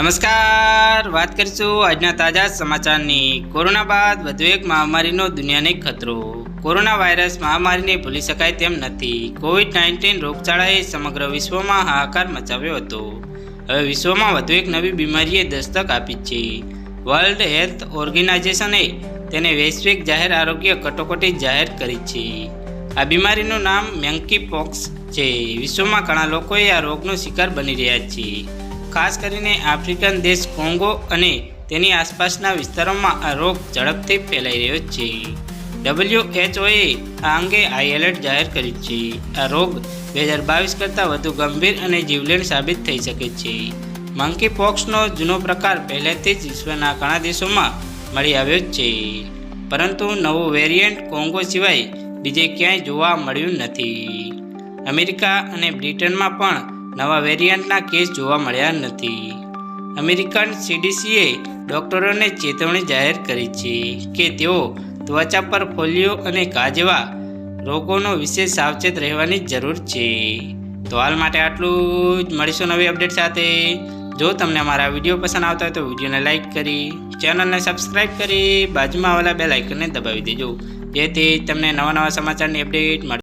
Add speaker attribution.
Speaker 1: નમસ્કાર, વાત કરીશું આજના તાજા સમાચારની. કોરોના બાદ વધુ એક મહામારીનો દુનિયાને ખતરો. કોરોના વાયરસ મહામારીને ભૂલી શકાય તેમ નથી. કોવિડ નાઇન્ટીન રોગચાળાએ સમગ્ર વિશ્વમાં હાહાકાર મચાવ્યો હતો. હવે વિશ્વમાં વધુ એક નવી બીમારીએ દસ્તક આપી છે. વર્લ્ડ હેલ્થ ઓર્ગેનાઇઝેશને તેને વૈશ્વિક જાહેર આરોગ્ય કટોકટી જાહેર કરી છે. આ બીમારીનું નામ મેન્કી પોક્સ છે. વિશ્વમાં ઘણા લોકોએ આ રોગનો શિકાર બની રહ્યા છે. ખાસ કરીને આફ્રિકન દેશ કોંગો અને તેની આસપાસના વિસ્તારોમાં આ રોગ ઝડપથી ફેલાઈ રહ્યો છે. ડબલ્યુએચઓએ આ અંગે હાઈ એલર્ટ જાહેર કર્યું છે. આ રોગ બે હજાર બાવીસ કરતાં વધુ ગંભીર અને જીવલેણ સાબિત થઈ શકે છે. મંકી પોક્સનો જૂનો પ્રકાર પહેલેથી જ વિશ્વના ઘણા દેશોમાં મળી આવ્યો છે. પરંતુ નવું વેરિયન્ટ કોંગો સિવાય બીજે ક્યાંય જોવા મળ્યું નથી. અમેરિકા અને બ્રિટનમાં પણ નવા વેરિયન્ટના કેસ જોવા મળ્યા નથી. અમેરિકન સીડીસીએ ડોક્ટરોને ચેતવણી જાહેર કરી છે કે તેઓ ત્વચા પર ફોલિયો અને ઘા જેવા રોગોનો વિશેષ સાવચેત રહેવાની જરૂર છે. તો હાલ માટે આટલું જ. મળીશું નવી અપડેટ સાથે. જો તમને અમારા વીડિયો પસંદ આવતા હોય તો વિડીયોને લાઇક કરી, ચેનલને સબસ્ક્રાઇબ કરી, બાજુમાં આવેલા બે લાઇકનને દબાવી દેજો. જેથી તમને નવા નવા સમાચારની અપડેટ મળે